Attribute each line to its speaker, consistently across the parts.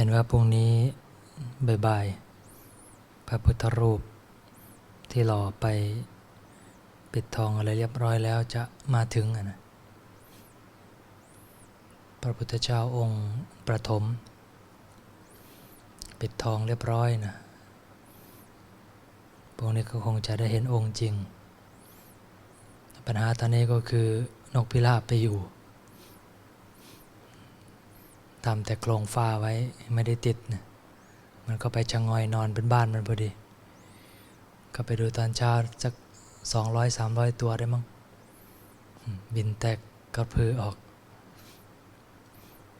Speaker 1: เห็นว่าพรุ่งนี้บ่ายๆพระพุทธรูปที่หล่อไปปิดทองอะไรเรียบร้อยแล้วจะมาถึงนะพระพุทธเจ้าองค์ประถม ปิดทองเรียบร้อยนะพวกนี้ก็คงจะได้เห็นองค์จริง ปัญหาตอนนี้ก็คือนกพิราบไปอยู่ ทำแต่โครงฟ้าไว้ไม่ได้ติดนะมันก็ไปชะงอยนอนเป็นบ้านมันพอดี ก็ไปดูตอนเช้าสักสองร้อยสามร้อยตัวได้มั้งบินแตกกระพือออก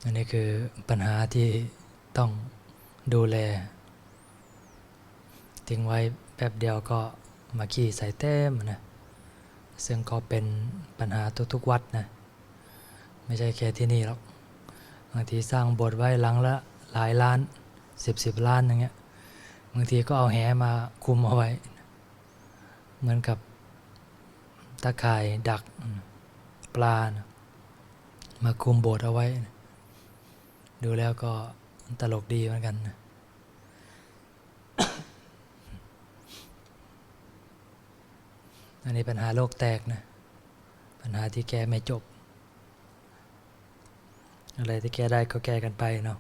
Speaker 1: อันนี้คือปัญหาที่ต้องดูแลทิ้งไว้แป๊บเดียวก็มาขี่ใส่เต็มนะซึ่งก็เป็นปัญหาทุกๆวัดนะ ไม่ใช่แค่ที่นี่หรอก บางทีสร้างบสถ์ไว้หลังละหลายล้านสิบสิบล้านอย่างเงี้ยบางทีก็เอาแหมาคุมเอาไว้ เหมือนกับตะข่ายดักปลานะมาคุมโบสถ์เอาไว้ ดูแล้วก็ตลกดีเหมือนกันนะอันนี้ปัญหาโลกแตกนะ ปัญหาที่แกไม่จบ อะไรที่แก้ได้ก็แก้กันไปเนาะ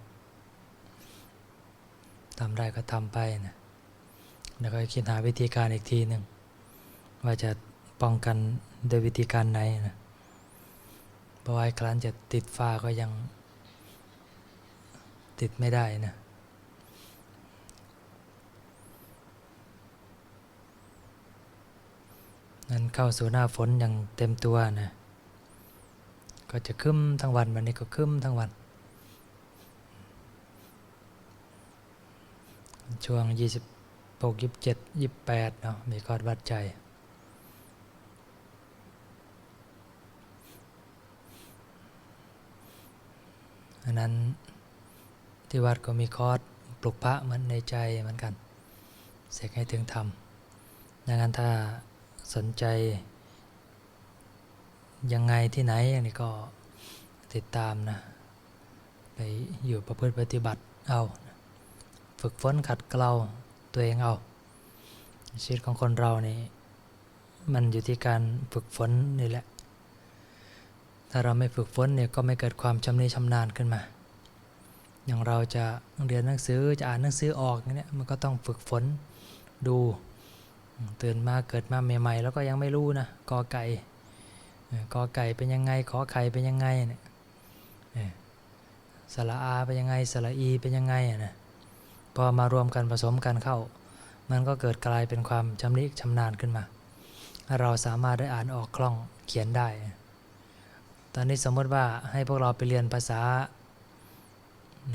Speaker 1: ทำได้ก็ทำไปนะแล้วก็คิดหาวิธีการอีกทีหนึ่งว่าจะป้องกันโดยวิธีการไหนนะเพราะว่าไอ้ครั้นจะติดฟ้าก็ยังติดไม่ได้นะนั้นเข้าสู่หน้าฝนอย่างเต็มตัวนะ ก็จะคึมทั้งวันวันนี้ก็คึมทั้งวัน ช่วง 26 27 28เนาะมีคอดวัดใจ อันนั้นที่วัดก็มีคอร์สปลุกพระเหมือนในใจเหมือนกัน เสกให้ถึงธรรมดังนั้นถ้าสนใจ ยังไงที่ไหนอย่างนี้ก็ติดตามนะ ไปอยู่ประพฤติปฏิบัติเอา ฝึกฝนขัดเกลาตัวเองเอา ชีวิตของคนเรานี่มันอยู่ที่การฝึกฝนนี่แหละ ถ้าเราไม่ฝึกฝนเนี่ยก็ไม่เกิดความชำนิชำนาญขึ้นมา อย่างเราจะเรียนหนังสือจะอ่านหนังสือออกอย่างเนี้ยมันก็ต้องฝึกฝนดูตื่นมาเกิดมาใหม่ๆ แล้วก็ยังไม่รู้นะกอไก่ กอไก่เป็นยังไง ขอไข่เป็นยังไงเนี่ยสระอาเป็นยังไงสระอีเป็นยังไงอะนะพอมารวมกันผสมกันเข้า มันก็เกิดกลายเป็นความชำนิชำนาญขึ้นมา เราสามารถได้อ่านออกคล่องเขียนได้ ตอนนี้สมมติว่าให้พวกเราไปเรียนภาษา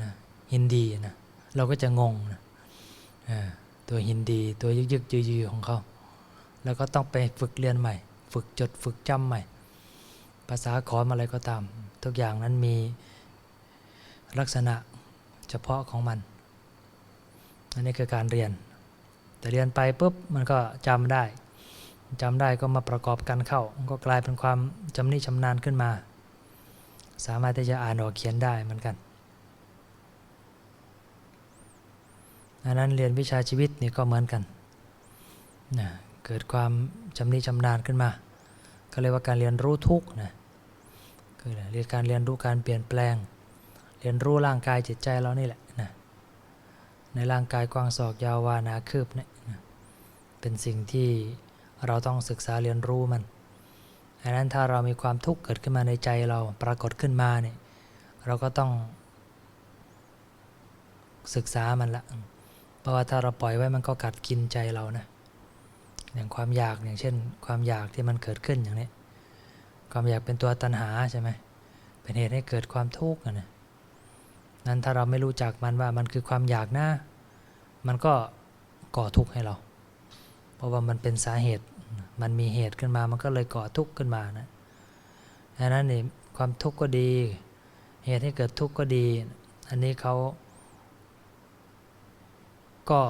Speaker 1: นะฮินดีนะเราก็จะงงนะตัวฮินดีตัวยึกยึกยือยือของเขา แล้วก็ต้องไปฝึกเรียนใหม่ ฝึกจดฝึกจำใหม่ ภาษาขอมอะไรก็ตาม ทุกอย่างนั้นมีลักษณะเฉพาะของมันอันนี้คือการเรียน แต่เรียนไปปุ๊บมันก็จำได้จำได้ก็มาประกอบกันเข้า ก็กลายเป็นความจำนิชำนาญขึ้นมา สามารถที่จะอ่านออกเขียนได้เหมือนกันอันนั้นเรียนวิชาชีวิตนี่ก็เหมือนกันนะเกิดความจำนิชำนาญขึ้นมา ก็เรียกว่าการเรียนรู้ทุกนะคือเรียนการเรียนรู้การเปลี่ยนแปลง เรียนรู้ร่างกายจิตใจเรานี่แหละนะในร่างกายกว้างศอกยาววานาคืบเนี่ยนะเป็นสิ่งที่เราต้องศึกษาเรียนรู้มันอันนั้นถ้าเรามีความทุกข์เกิดขึ้นมาในใจเราปรากฏขึ้นมาเนี่ยเราก็ต้องศึกษามันละเพราะว่าถ้าเราปล่อยไว้มันก็กัดกินใจเรานะ อย่างความอยากอย่างเช่น ความอยากที่มันเกิดขึ้นอย่างนี้ ความอยากเป็นตัวตัณหาใช่ไหมเป็นเหตุให้เกิดความทุกข์นะนั้นถ้าเราไม่รู้จักมันว่ามันคือความอยากนะ มันก็ก่อทุกข์ให้เรา เพราะว่ามันเป็นสาเหตุ มันมีเหตุขึ้นมา มันก็เลยก่อทุกข์ขึ้นมานะดังนั้นนี่ความทุกข์ก็ดี เหตุให้เกิดทุกข์ก็ดี อันนี้เขาก็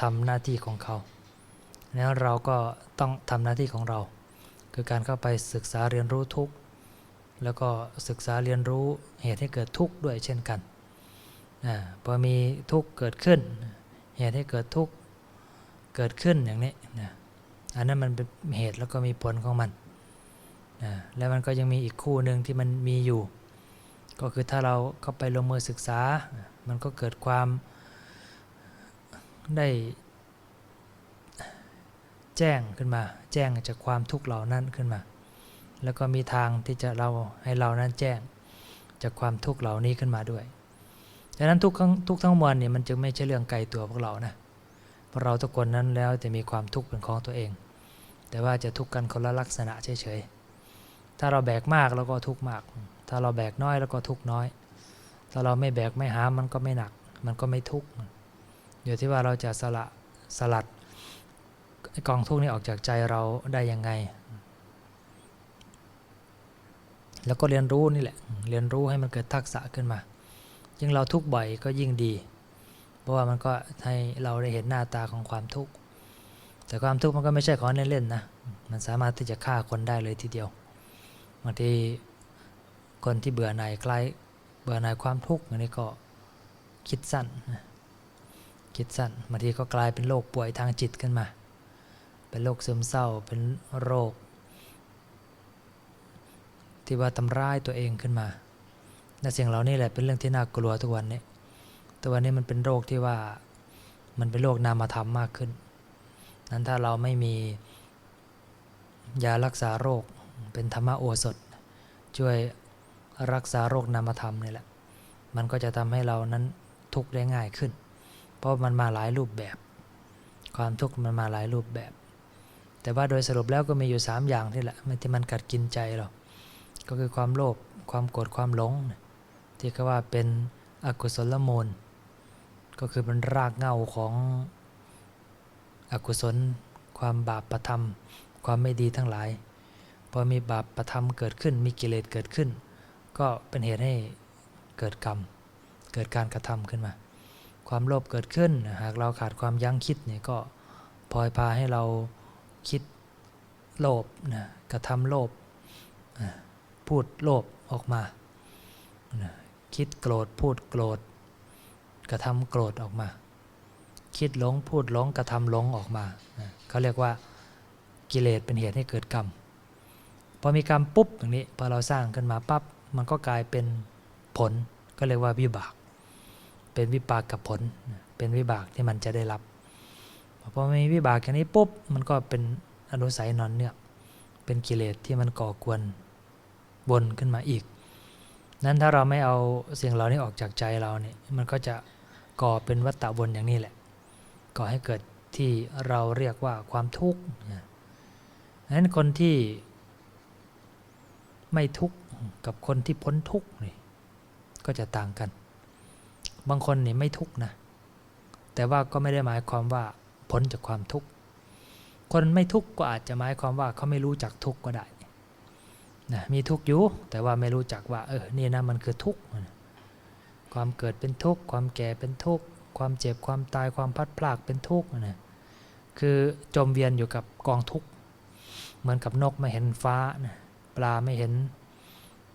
Speaker 1: ทำหน้าที่ของเขา แล้วเราก็ต้องทำหน้าที่ของเรา คือการเข้าไปศึกษาเรียนรู้ทุกข์แล้วก็ศึกษาเรียนรู้เหตุให้เกิดทุกข์ด้วยเช่นกันอาพอมีทุกข์เกิดขึ้น เหตุให้เกิดทุกข์เกิดขึ้นอย่างนี้นะอันนั้นมันเป็นเหตุแล้วก็มีผลของมันนะแล้วมันก็ยังมีอีกคู่หนึ่งที่มันมีอยู่ ก็คือถ้าเราเข้าไปลงมือศึกษา มันก็เกิดความได้ แจ้งขึ้นมา แจ้งจากความทุกข์เหล่านั้นขึ้นมา แล้วก็มีทางที่จะเราให้เรานั้นแจ้งจากความทุกข์เหล่านี้ขึ้นมาด้วยดังนั้นทุกทั้งทุกทั้งมวลเนี่ยมันจึงไม่ใช่เรื่องไกลตัวพวกเรานะพราะเราทุกคนนั้นแล้วจะมีความทุกข์เป็นของตัวเอง แต่ว่าจะทุกข์กันคนละลักษณะเฉยๆ ถ้าเราแบกมากเราก็ทุกข์มาก ถ้าเราแบกน้อยเราก็ทุกข์น้อย ถ้าเราไม่แบกไม่หามันก็ไม่หนัก มันก็ไม่ทุกข์อยู่ที่ว่าเราจะสละสลัด กองทุกข์นี้ออกจากใจเราได้ยังไง แล้วก็เรียนรู้นี่แหละ เรียนรู้ให้มันเกิดทักษะขึ้นมา ยิ่งเราทุกข์บ่อยก็ยิ่งดี เพราะว่ามันก็ให้เราได้เห็นหน้าตาของความทุกข์ แต่ความทุกข์มันก็ไม่ใช่ของเล่นๆนะ มันสามารถที่จะฆ่าคนได้เลยทีเดียว บางทีคนที่เบื่อหน่ายใกล้เบื่อหน่ายความทุกข์อันนี้ก็คิดสั้น คิดสั้นบางทีก็กลายเป็นโรคป่วยทางจิตขึ้นมา เป็นโรคซึมเศร้าเป็นโรค ที่ว่าทำร้ายตัวเองขึ้นมาและสิ่งเหล่านี้แหละเป็นเรื่องที่น่ากลัวทุกวันนี้ตัววันนี้มันเป็นโรคที่ว่ามันเป็นโรคนามธรรมมากขึ้น นั้นถ้าเราไม่มียารักษาโรคเป็นธรรมโอสถ ช่วยรักษาโรคนามธรรมนี่แหละ มันก็จะทำให้เรานั้นทุกข์ได้ง่ายขึ้น เพราะมันมาหลายรูปแบบ ความทุกข์มันมาหลายรูปแบบ แต่ว่าโดยสรุปแล้วก็มีอยู่ 3 อย่างที่แหละที่มันกัดกินใจเรา ก็คือความโลภความโกรธความหลง ที่เขาว่าเป็นอกุศลมูล ก็คือเป็นรากเหง้าของอกุศล ความบาปประทำความไม่ดีทั้งหลายพอมีบาปประทำเกิดขึ้นมีกิเลสเกิดขึ้น ก็เป็นเหตุให้เกิดกรรม เกิดการกระทำขึ้นมา ความโลภเกิดขึ้น หากเราขาดความยั้งคิดเนี่ยก็พลอยพาให้เรา คิดโลภนะกระทำโลภพูดโลภออกมานะคิดโกรธพูดโกรธ กระทำโกรธออกมา คิดหลงพูดหลงกระทำหลงออกมานะเขาเรียกว่ากิเลสเป็นเหตุให้เกิดกรรม พอมีกรรมปุ๊บอย่างนี้พอเราสร้างขึ้นมาปั๊บมันก็กลายเป็นผลก็เรียกว่าวิบาก เป็นวิปากกับผล เป็นวิบากที่มันจะได้รับ พอมีวิบากอย่างนี้ปุ๊บมันก็เป็นอนุสัยนอนเนื่อเป็นกิเลสที่มันก่อกวนวนขึ้นมาอีก นั้นถ้าเราไม่เอาสิ่งเหล่านี้ออกจากใจเราเนี่ยมันก็จะก่อเป็นวัฏฏะวนอย่างนี้แหละ ก่อให้เกิดที่เราเรียกว่าความทุกข์นะนั้นคนที่ไม่ทุกข์กับคนที่พ้นทุกข์นี่ก็จะต่างกัน บางคนนี่ไม่ทุกข์นะ แต่ว่าก็ไม่ได้หมายความว่า พ้นจากความทุกข์ คนไม่ทุกข์ก็อาจจะหมายความว่าเขาไม่รู้จักทุกข์ก็ได้นะมีทุกข์อยู่แต่ว่าไม่รู้จักว่าเออนี่นะมันคือทุกข์ความเกิดเป็นทุกข์ความแก่เป็นทุกข์ความเจ็บความตายความพัดพลากเป็นทุกข์นะคือจมเวียนอยู่กับกองทุกข์เหมือนกับนกไม่เห็นฟ้านะปลาไม่เห็น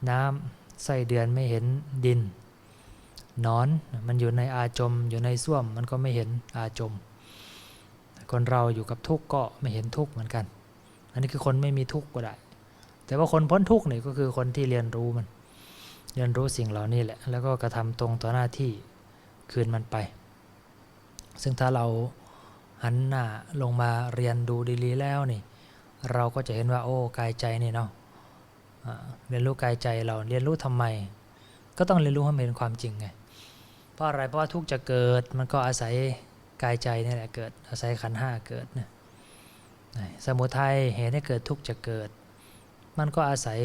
Speaker 1: น้ำไส้เดือนไม่เห็นดินนอนมันอยู่ในอาจมอยู่ในส้วมมันก็ไม่เห็นอาจม คนเราอยู่กับทุกข์ก็ไม่เห็นทุกข์เหมือนกัน อันนี้คือคนไม่มีทุกข์ก็ได้ แต่ว่าคนพ้นทุกข์นี่ก็คือคนที่เรียนรู้มัน เรียนรู้สิ่งเหล่านี้แหละ แล้วก็กระทำตรงต่อหน้าที่คืนมันไป ซึ่งถ้าเราหันหน้าลงมาเรียนดูดีๆแล้วนี่ เราก็จะเห็นว่าโอ้กายใจนี่เนาะเรียนรู้กายใจเราเรียนรู้ทำไม ก็ต้องเรียนรู้ให้มันเป็นความจริงไง เพราะอะไรเพราะว่าทุกข์จะเกิดมันก็อาศัย กายใจนี่แหละเกิด อาศัยขันห้าเกิดนะสมุทัยเหตุให้เกิดทุกข์จะเกิด มันก็อาศัย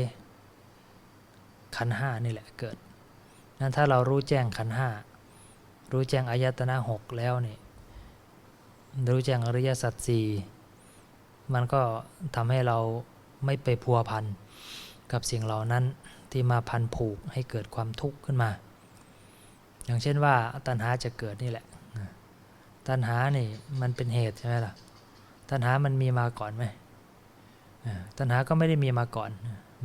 Speaker 1: ขันห้านี่แหละเกิดนั้นถ้าเรารู้แจ้งขันห้ารู้แจ้งอายตนะหกแล้วนี่รู้แจ้งอริยสัจสี่มันก็ทำให้เราไม่ไปพัวพันกับสิ่งเหล่านั้นที่มาพันผูกให้เกิดความทุกข์ขึ้นมา อย่างเช่นว่าตัณหาจะเกิดนี่แหละ ตัณหานี่มันเป็นเหตุใช่ไหมล่ะ ตัณหามันมีมาก่อนไหมตัณหาก็ไม่ได้มีมาก่อน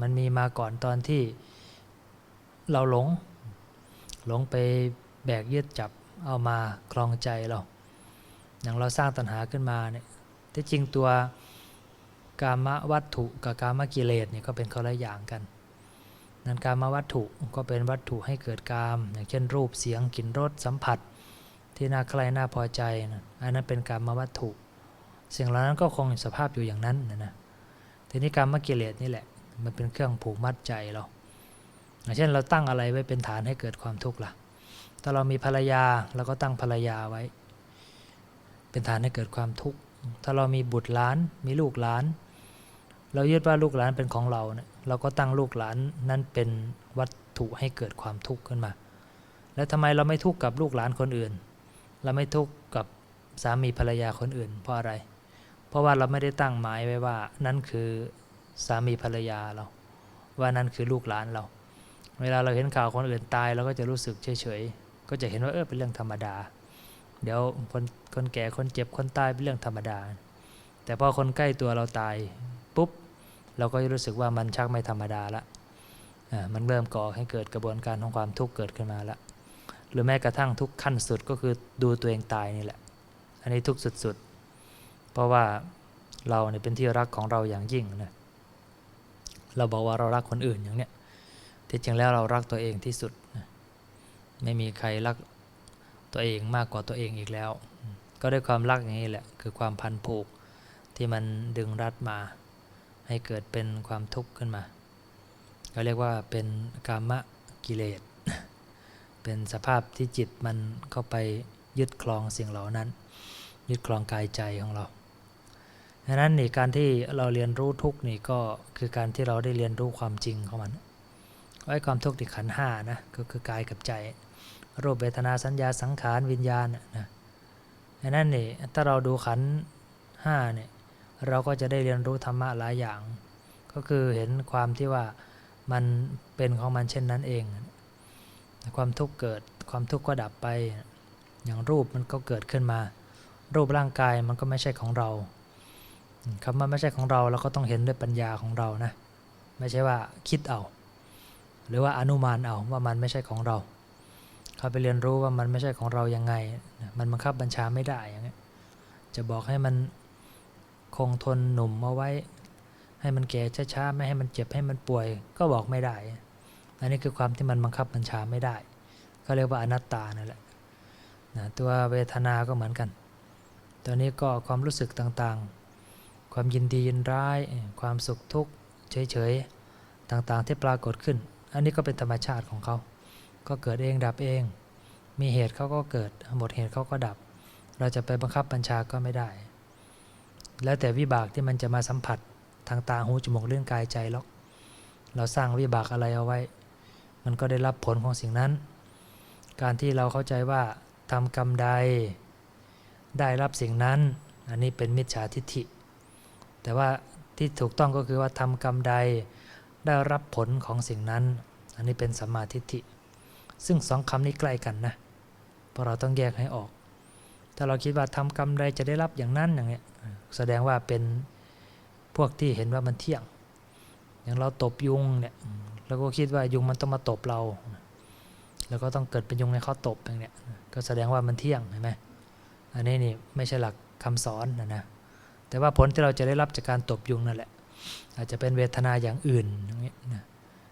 Speaker 1: มันมีมาก่อนตอนที่เราหลง หลงไปแบกยึดจับเอามาครองใจเรา อย่างเราสร้างตัณหาขึ้นมาเนี่ยที่จริงตัวกามวัตถุกับกามกิเลสเนี่ยก็เป็นคนละอย่างกัน นั้นกามวัตถุก็เป็นวัตถุให้เกิดกาม อย่างเช่นรูปเสียงกลิ่นรสสัมผัส ที่น่าใคร่น่าพอใจนะอันนั้นเป็นกามวัตถุ สิ่งเหล่านั้นก็คงสภาพอยู่อย่างนั้นนะนะทีนี้กามกิเลสนี่แหละ มันเป็นเครื่องผูกมัดใจเราอย่างเช่นเราตั้งอะไรไว้เป็นฐานให้เกิดความทุกข์ล่ะถ้าเรามีภรรยาเราก็ตั้งภรรยาไว้ เป็นฐานให้เกิดความทุกข์ ถ้าเรามีบุตรหลานมีลูกหลาน เรายึดว่าลูกหลานเป็นของเราเนี่ยเราก็ตั้งลูกหลานนั้นเป็นวัตถุให้เกิดความทุกข์ขึ้นมา แล้วทำไมเราไม่ทุกข์กับลูกหลานคนอื่น เราไม่ทุกข์กับสามีภรรยาคนอื่น เพราะอะไร เพราะว่าเราไม่ได้ตั้งหมายไว้ว่า นั่นคือสามีภรรยาเรา ว่านั่นคือลูกหลานเรา เวลาเราเห็นข่าวคนอื่นตายเราก็จะรู้สึกเฉยๆก็จะเห็นว่าเออเป็นเรื่องธรรมดา เดี๋ยวคนคนแก่คนเจ็บคนตายเป็นเรื่องธรรมดา แต่พอคนใกล้ตัวเราตายปุ๊บเราก็จะรู้สึกว่ามันชักไม่ธรรมดาละอ่ามันเริ่มก่อให้เกิดกระบวนการของความทุกข์เกิดขึ้นมาละ หรือแม้กระทั่งทุกขั้นสุดก็คือดูตัวเองตายนี่แหละ อันนี้ทุกข์สุดๆ เพราะว่าเราเนี่ยเป็นที่รักของเราอย่างยิ่งนะเราบอกว่าเรารักคนอื่นอย่างเนี้ยที่จริงแล้วเรารักตัวเองที่สุดนะไม่มีใครรักตัวเองมากกว่าตัวเองอีกแล้ว ก็ด้วยความรักอย่างนี้แหละ คือความพันผูกที่มันดึงรัดมา ให้เกิดเป็นความทุกข์ขึ้นมา ก็เรียกว่าเป็นกามะกิเลส เป็นสภาพที่จิตมันเข้าไปยึดครองสิ่งเหล่านั้น ยึดครองกายใจของเราดังนั้นนี่การที่เราเรียนรู้ทุกนี่ก็คือการที่เราได้เรียนรู้ความจริงของมันไอ้ความทุกข์ที่ขันห้านะก็คือกายกับใจ รูปเวทนาสัญญาสังขารวิญญาณนะดังนั้นนี่ถ้าเราดูขันห้าเนี่ยเราก็จะได้เรียนรู้ธรรมะหลายอย่าง ก็คือเห็นความที่ว่ามันเป็นของมันเช่นนั้นเอง ความทุกข์เกิดความทุกข์ก็ดับไป อย่างรูปมันก็เกิดขึ้นมา รูปร่างกายมันก็ไม่ใช่ของเราคำว่าไม่ใช่ของเราเราก็ต้องเห็นด้วยปัญญาของเรานะไม่ใช่ว่าคิดเอา หรือว่าอนุมานเอาว่ามันไม่ใช่ของเรา เขาไปเรียนรู้ว่ามันไม่ใช่ของเรายังไง มันบังคับบัญชาไม่ได้อย่างเงี้ยจะบอกให้มันคงทนหนุ่มเอาไว้ ให้มันแก่ช้าๆไม่ให้มันเจ็บให้มันป่วยก็บอกไม่ได้ อันนี้คือความที่มันบังคับบัญชาไม่ได้เขาเรียกว่าอนัตตานั่นแหละนะตัวเวทนา ก็เหมือนกัน ตัวนี้ก็ความรู้สึกต่างๆ ความยินดียินร้าย ความสุขทุกข์เฉยๆ ต่างๆที่ปรากฏขึ้น อันนี้ก็เป็นธรรมชาติของเขา ก็เกิดเองดับเอง มีเหตุเขาก็เกิด หมดเหตุเขาก็ดับ เราจะไปบังคับบัญชาก็ไม่ได้ แล้วแต่วิบากที่มันจะมาสัมผัสทางตาหูจมูกเรื่องกายใจหรอก เราสร้างวิบากอะไรเอาไว้ มันก็ได้รับผลของสิ่งนั้น การที่เราเข้าใจว่าทำกรรมใด ได้รับสิ่งนั้น อันนี้เป็นมิจฉาทิฏฐิ แต่ว่าที่ถูกต้องก็คือว่าทำกรรมใดได้รับผลของสิ่งนั้น อันนี้เป็นสัมมาทิฏฐิ ซึ่งสองคำนี้ใกล้กันนะเพราะเราต้องแยกให้ออก ถ้าเราคิดว่าทำกรรมใดจะได้รับอย่างนั้นอย่างเนี้ยแสดงว่าเป็นพวกที่เห็นว่ามันเที่ยง อย่างเราตบยุงเนี่ย เราก็คิดว่ายุงมันต้องมาตบเรา แล้วก็ต้องเกิดเป็นยุงในเขาตบอย่างเนี้ยก็แสดงว่ามันเที่ยงเห็นไหมอันนี้นี่ไม่ใช่หลักคำสอนนะนะแต่ว่าผลที่เราจะได้รับจากการตบยุงนั่นแหละ อาจจะเป็นเวทนาอย่างอื่นอย่างนี้นะ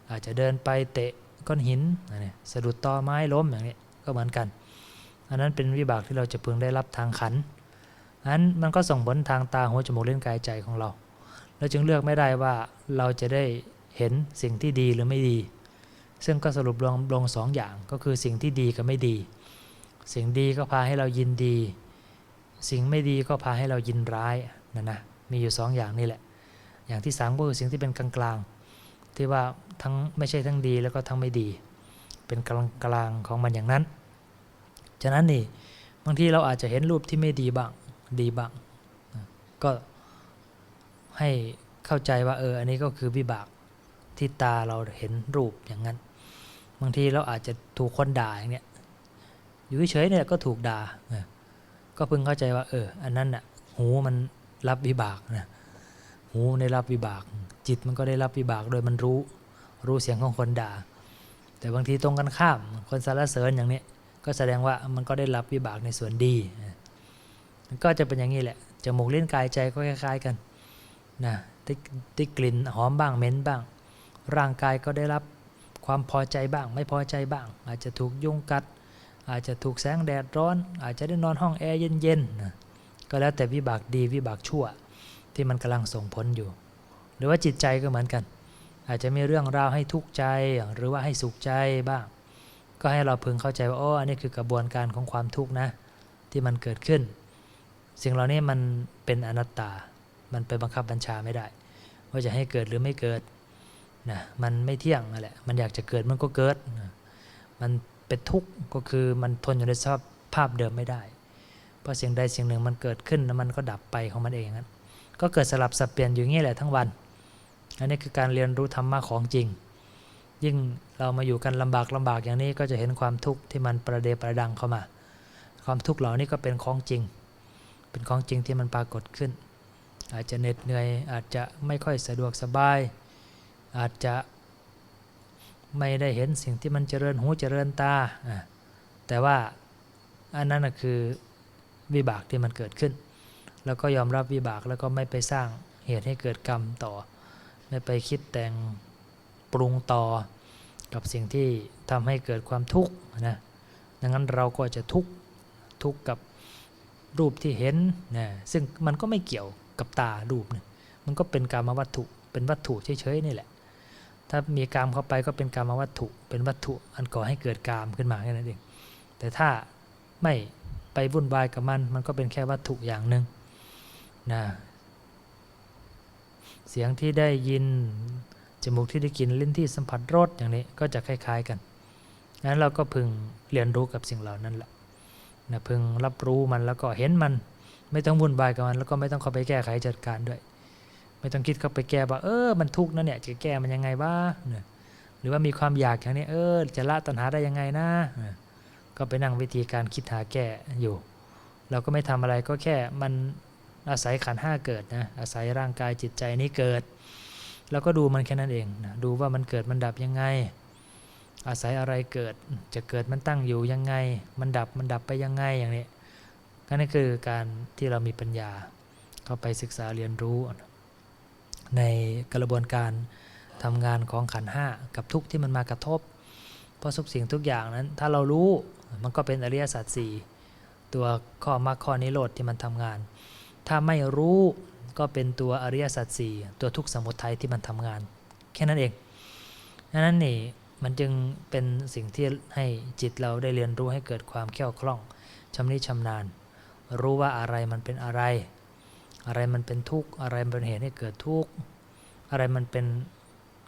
Speaker 1: อาจจะเดินไปเตะก้อนหินนะสะดุดตอไม้ล้มอย่างนี้ก็เหมือนกัน อันนั้นเป็นวิบากที่เราจะพึงได้รับทางขันอันมันก็ส่งผลทางตาหูจมูกเล่นกายใจของเราเราจึงเลือกไม่ได้ว่าเราจะได้ เห็นสิ่งที่ดีหรือไม่ดี ซึ่งก็สรุปลงลงสองอย่างก็คือสิ่งที่ดีกับไม่ดี สิ่งดีก็พาให้เรายินดี สิ่งไม่ดีก็พาให้เรายินร้ายนะนะมีอยู่สองอย่างนี่แหละ อย่างที่สามก็คือสิ่งที่เป็นกลางๆที่ว่าทั้งไม่ใช่ทั้งดีแล้วก็ทั้งไม่ดี เป็นกลางกลางของมันอย่างนั้น ฉะนั้นนี่บางทีเราอาจจะเห็นรูปที่ไม่ดีบ้างดีบ้างก็ให้เข้าใจว่าเอออันนี้ก็คือวิบาก ที่ตาเราเห็นรูปอย่างนั้น บางทีเราอาจจะถูกคนด่าอย่างเนี้ยอยู่เฉยเนี่ยก็ถูกด่าก็เพิ่งเข้าใจว่า เออ อันนั้นน่ะหูมันรับวิบากนะหูได้รับวิบาก จิตมันก็ได้รับวิบากโดยมันรู้รู้เสียงของคนด่า แต่บางทีตรงกันข้ามคนสรรเสริญอย่างนี้ก็แสดงว่ามันก็ได้รับวิบากในส่วนดีมันก็จะเป็นอย่างนี้แหละจมูกลิ้นกายใจก็คล้ายๆกันนะได้กลิ่นหอมบ้างเหม็นบ้าง ร่างกายก็ได้รับความพอใจบ้าง ไม่พอใจบ้าง อาจจะถูกยุงกัด อาจจะถูกแสงแดดร้อน อาจจะได้นอนห้องแอร์เย็นๆก็แล้วแต่วิบากดีวิบากชั่ว ที่มันกำลังส่งผลอยู่ หรือว่าจิตใจก็เหมือนกัน อาจจะมีเรื่องราวให้ทุกข์ใจหรือว่าให้สุขใจบ้าง ก็ให้เราพึงเข้าใจว่าอ๋ออันนี้คือกระบวนการของความทุกข์นะ ที่มันเกิดขึ้น สิ่งเหล่านี้มันเป็นอนัตตา มันไปบังคับบัญชาไม่ได้ ว่าจะให้เกิดหรือไม่เกิด นะมันไม่เที่ยงนั่นแหละมันอยากจะเกิดมันก็เกิดนะมันเป็นทุกข์ก็คือมันทนอยู่ในสภาพภาพเดิมไม่ได้ เพราะสิ่งใดสิ่งหนึ่งมันเกิดขึ้นแล้วมันก็ดับไปของมันเองนั้นก็เกิดสลับสับเปลี่ยนอยู่งี้แหละทั้งวันอันนี้คือการเรียนรู้ธรรมะของจริง ยิ่งเรามาอยู่กันลำบากลำบากอย่างนี้ก็จะเห็นความทุกข์ที่มันประเดประดังเข้ามา ความทุกข์เหล่านี้ก็เป็นของจริง เป็นของจริงที่มันปรากฏขึ้น อาจจะเหน็ดเหนื่อยอาจจะไม่ค่อยสะดวกสบาย อาจจะไม่ได้เห็นสิ่งที่มันเจริญหูเจริญตา แต่ว่าอันนั้นคือวิบากที่มันเกิดขึ้น แล้วก็ยอมรับวิบากแล้วก็ไม่ไปสร้างเหตุให้เกิดกรรมต่อ ไม่ไปคิดแต่งปรุงต่อกับสิ่งที่ทำให้เกิดความทุกข์นะดังนั้นเราก็จะทุกข์ทุกข์กับรูปที่เห็นนะซึ่งมันก็ไม่เกี่ยวกับตารูปนะมันก็เป็นกรรมวัตถุเป็นวัตถุเฉยๆนี่แหละ ถ้ามีกรรมเข้าไปก็เป็นกรรมวัตถุ เป็นวัตถุอันก่อให้เกิดกรรมขึ้นมาแค่นั้นเอง แต่ถ้าไม่ไปวุ่นวายกับมัน มันก็เป็นแค่วัตถุอย่างหนึ่งนะเสียงที่ได้ยิน จมูกที่ได้กลินลิ้นที่สัมผัสรสอย่างนี้ก็จะคล้าย ๆกันนั้นเราก็พึงเรียนรู้กับสิ่งเหล่านั้นแหละนะพึงรับรู้มันแล้วก็เห็นมัน ไม่ต้องวุ่นวายกับมัน แล้วก็ไม่ต้องเข้าไปแก้ไขจัดการด้วย ไม่ต้องคิดเข้าไปแก้ว่าเออมันทุกข์นะเนี่ยจะแก้มันยังไงบ้างเนี่ยหรือว่ามีความอยากอย่างนี้เออจะละตัณหาได้ยังไงนะก็ไปนั่งวิธีการคิดหาแก้อยู่ เราก็ไม่ทำอะไรก็แค่มันอาศัยขันห้าเกิดนะอาศัยร่างกายจิตใจนี้เกิดแล้วก็ดูมันแค่นั้นเองนะดูว่ามันเกิดมันดับยังไง อาศัยอะไรเกิดจะเกิดมันตั้งอยู่ยังไง มันดับมันดับไปยังไงอย่างนี้ก็นั่นคือการที่เรามีปัญญาเข้าไปศึกษาเรียนรู้ ในกระบวนการทำงานของขันห้ากับทุกที่มันมากระทบ เพราะทุกสิ่งทุกอย่างนั้น ถ้าเรารู้มันก็เป็นอริยสัจสี่ตัวข้อมรรคข้อนิโรธที่มันทำงาน ถ้าไม่รู้ก็เป็นตัวอริยสัจสี่ตัวทุกสมุทัยที่มันทำงาน แค่นั้นเองดังนั้นนี่มันจึงเป็นสิ่งที่ให้จิตเราได้เรียนรู้ให้เกิดความแข็งคล่องชำนิชำนาญ รู้ว่าอะไรมันเป็นอะไร อะไรมันเป็นทุกข์อะไรเป็นเหตุให้เกิดทุกข์อะไรมันเป็น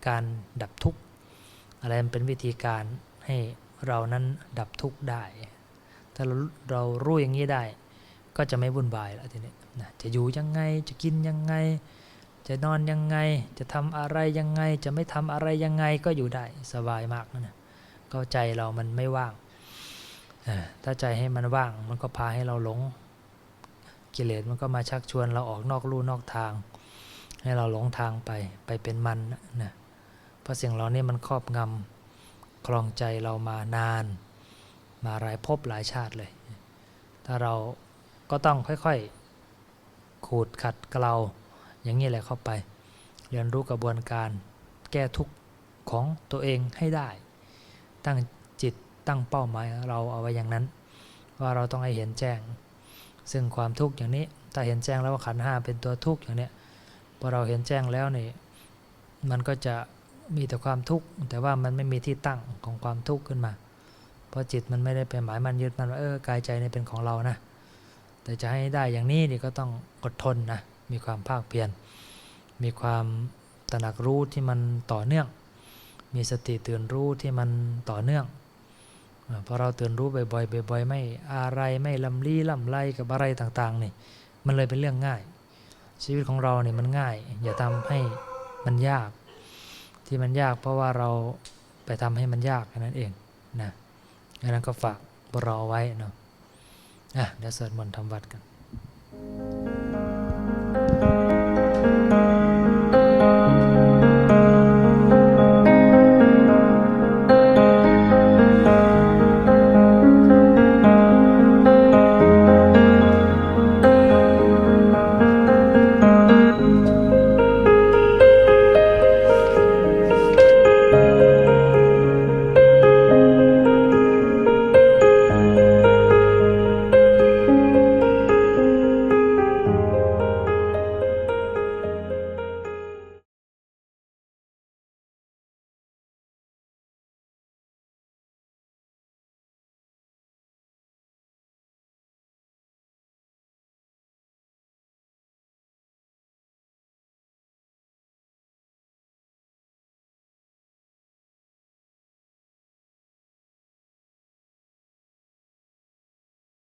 Speaker 1: การดับทุกข์อะไรมันเป็นวิธีการให้เรานั้นดับทุกข์ได้ ถ้าเราเรารู้อย่างนี้ได้ ก็จะไม่วุ่นวายแล้วทีนี้นะจะอยู่ยังไงจะกินยังไง จะนอนยังไง จะทำอะไรยังไง จะไม่ทำอะไรยังไงก็อยู่ได้สบายมากนะก็ใจเรามันไม่ว่างถ้าใจให้มันว่างมันก็พาให้เราหลง กิเลสมันก็มาชักชวนเราออกนอกลู่นอกทาง ให้เราหลงทางไปไปเป็นมันนะเพราะสิ่งเหล่านี้มันครอบงำคลองใจเรามานาน มาหลายภพหลายชาติเลย ถ้าเราก็ต้องค่อยๆขูดขัดเกลาอย่างนี้แหละเข้าไป เรียนรู้กระบวนการแก้ทุกข์ของตัวเองให้ได้ ตั้งจิตตั้งเป้าหมายเราเอาไว้อย่างนั้น ว่าเราต้องให้เห็นแจ้ง ซึ่งความทุกข์อย่างนี้ถ้าเห็นแจ้งแล้วว่าขันห้าเป็นตัวทุกข์อย่างนี้พอเราเห็นแจ้งแล้วนี่มันก็จะมีแต่ความทุกข์แต่ว่ามันไม่มีที่ตั้งของความทุกข์ขึ้นมา เพราะจิตมันไม่ได้ไปหมายมันยึดมันว่าเออกายใจนี่เป็นของเรานะ แต่จะให้ได้อย่างนี้นี่ก็ต้องอดทนนะมีความภาคเพียรมีความตระหนักรู้ที่มันต่อเนื่อง มีสติตื่นรู้ที่มันต่อเนื่อง พอเราตื่นรู้บ่อยๆบ่อยๆไม่อะไรไม่ลำลี่ลำไรกับอะไรต่างๆนี่มันเลยเป็นเรื่องง่าย ชีวิตของเราเนี่ยมันง่าย อย่าทำให้มันยาก ที่มันยากเพราะว่าเราไปทำให้มันยากแค่นั้นเองนะดังนั้นก็ฝากพวกเราเอไว้เนาะอะเดี๋ยวสวดมนต์ทำวัดกัน